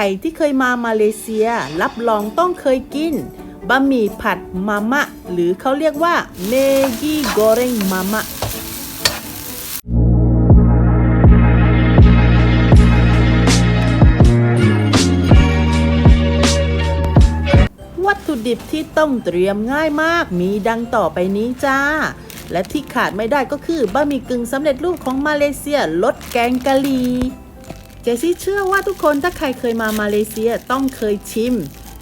รที่เคยมามาเลเซีย รับรองต้องเคยกินบะหมี่ผัดมามะ หรือเขาเรียกว่าเมกีโกเรงมามะวัตถุดิบที่ต้องเตรียมง่ายมากมีดังต่อไปนี้จ้า และที่ขาดไม่ได้ก็คือบะหมี่กึ่งสำเร็จรูปของมาเลเซียรสแกงกะหรี่ เจซี่เชื่อว่าทุกคนถ้าใครเคยมามาเลเซียต้องเคยชิม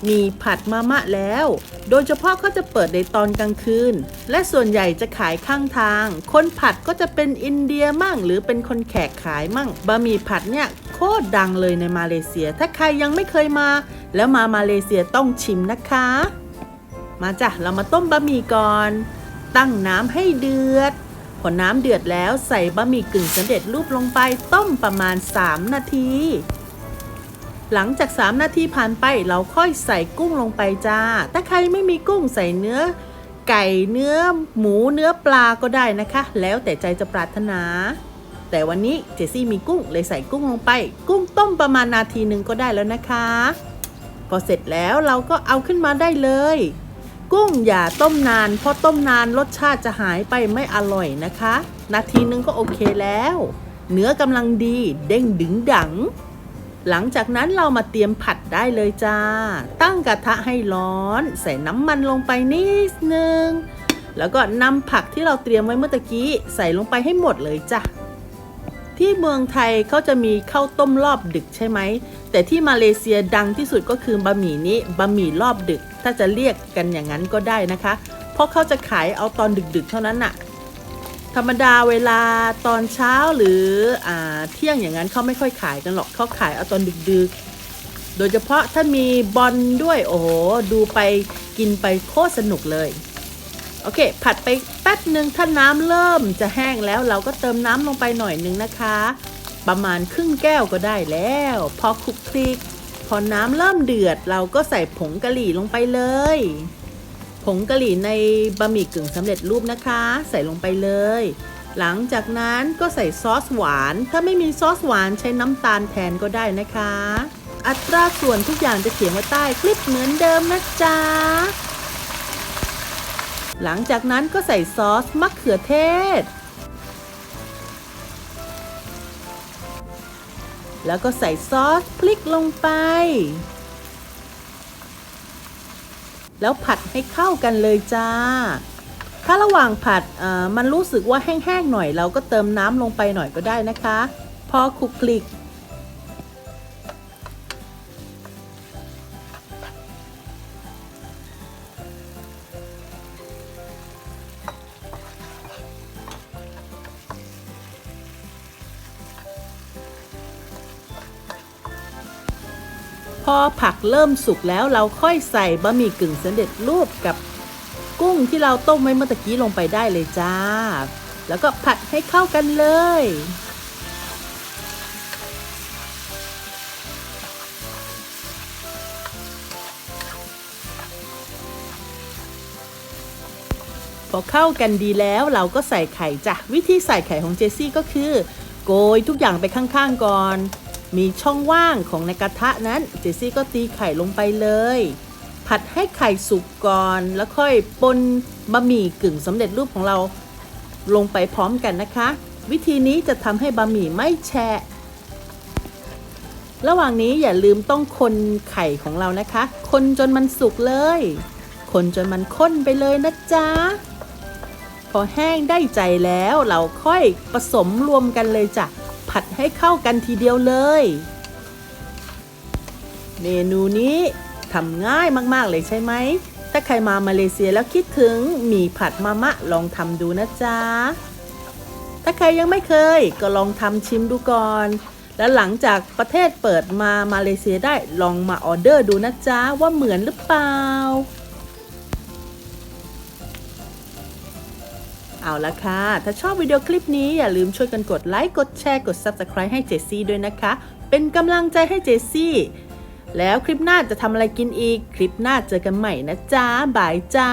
มีผัดมามะแล้ว โดยเฉพาะเขาจะเปิดในตอนกลางคืน และส่วนใหญ่จะขายข้างทาง คนผัดก็จะเป็นอินเดียมั่ง หรือเป็นคนแขกขายมั่ง บะหมี่ผัดเนี่ยโคตรดังเลยในมาเลเซีย ถ้าใครยังไม่เคยมา แล้วมามาเลเซียต้องชิมนะคะ มาจ้ะเรามาต้มบะหมี่ก่อน ตั้งน้ำให้เดือด พอน้ำเดือดแล้วใส่บะหมี่กึ่งสำเร็จรูปลงไปต้มประมาณ 3 นาที หลังจาก 3 นาทีผ่านไปเราค่อยใส่กุ้งลงไปจ้า ถ้าใครไม่มีกุ้งใส่เนื้อ ไก่เนื้อ หมูเนื้อปลาก็ได้นะคะ แล้วแต่ใจจะปรารถนา แต่วันนี้เจสซี่มีกุ้งเลยใส่กุ้งลงไป กุ้งต้มประมาณนาทีหนึ่งก็ได้แล้วนะคะ พอเสร็จแล้วเราก็เอาขึ้นมาได้เลย กุ้งอย่าต้มนาน เพราะต้มนานรสชาติจะหายไปไม่อร่อยนะคะ นาทีนึงก็โอเคแล้ว เนื้อกำลังดีเด้งดึงดัง หลังจากนั้นเรามาเตรียมผัดได้เลยจ้า ตั้งกระทะให้ร้อน ใส่น้ำมันลงไปนิดนึง แล้วก็นำผักที่เราเตรียมไว้เมื่อกี้ใส่ลงไปให้หมดเลยจ้ะที่เมืองไทยเขาจะมีข้าวต้มรอบดึกใช่ไหม แต่ที่มาเลเซียดังที่สุดก็คือบะหมี่นี้บะหมี่รอบดึก ถ้าจะเรียกกันอย่างนั้นก็ได้นะคะ เพราะเขาจะขายเอาตอนดึกๆ เท่านั้นน่ะ ธรรมดาเวลาตอนเช้าหรืออเที่ยงอย่างนั้นเขาไม่ค่อยขายกันหรอกเขาขายเอาตอนดึกๆ โดยเฉพาะถ้ามีบอลด้วยโอ้โหดูไปกินไปโคตรสนุกเลยโอเค ผัดไปแป๊บหนึ่งถ้าน้ำเริ่มจะแห้งแล้วเราก็เติมน้ำลงไปหน่อยนึงนะคะ ประมาณครึ่งแก้วก็ได้แล้ว พอคลุกคลิก พอน้ำเริ่มเดือดเราก็ใส่ผงกะหรี่ลงไปเลย ผงกะหรี่ในบะหมี่กึ่งสำเร็จรูปนะคะ ใส่ลงไปเลย หลังจากนั้นก็ใส่ซอสหวาน ถ้าไม่มีซอสหวานใช้น้ำตาลแทนก็ได้นะคะ อัตราส่วนทุกอย่างจะเขียนไว้ใต้คลิปเหมือนเดิมนะจ๊ะหลังจากนั้นก็ใส่ซอสมะเขือเทศ แล้วก็ใส่ซอสพริกลงไป แล้วผัดให้เข้ากันเลยจ้า ถ้าระหว่างผัดอ่อมันรู้สึกว่าแห้งๆหน่อย เราก็เติมน้ำลงไปหน่อยก็ได้นะคะ พอคลุกคลิก อผักเริ่มสุกแล้วเราค่อยใส่บะหมี่กึ่งสำเร็จรูปกับกุ้งที่เราต้มไว้เมื่อกี้ลงไปได้เลยจ้า แล้วก็ผัดให้เข้ากันเลย พอเข้ากันดีแล้วเราก็ใส่ไข่จ้ะ วิธีใส่ไข่ของเจสซี่ก็คือ โกยทุกอย่างไปข้างๆก่อน มีช่องว่างของในกระทะนั้น เจสซี่ก็ตีไข่ลงไปเลย ผัดให้ไข่สุกก่อน แล้วค่อยปนบะหมี่กึ่งสำเร็จรูปของเราลงไปพร้อมกันนะคะ วิธีนี้จะทำให้บะหมี่ไม่แฉะระหว่างนี้อย่าลืมต้องคนไข่ของเรานะคะ คนจนมันสุกเลย คนจนมันข้นไปเลยนะจ๊ะ พอแห้งได้ใจแล้วเราค่อยผสมรวมกันเลยจ้ะ ผัดให้เข้ากันทีเดียวเลย เมนูนี้ทำง่ายมากๆเลยใช่ไหม ถ้าใครมามาเลเซียแล้วคิดถึงหมี่ผัดมามะลองทำดูนะจ๊ะ ถ้าใครยังไม่เคยก็ลองทำชิมดูก่อน แล้วหลังจากประเทศเปิดมามาเลเซียได้ลองมาออเดอร์ดูนะจ๊ะว่าเหมือนหรือเปล่า เอาละค่ะ ถ้าชอบวิดีโอคลิปนี้อย่าลืมช่วยกันกดไลค์ กดแชร์ กด Subscribe ให้เจสซี่ด้วยนะคะ เป็นกำลังใจให้เจสซี่ แล้วคลิปหน้าจะทำอะไรกินอีก คลิปหน้าเจอกันใหม่นะจ๊ะบายจ้า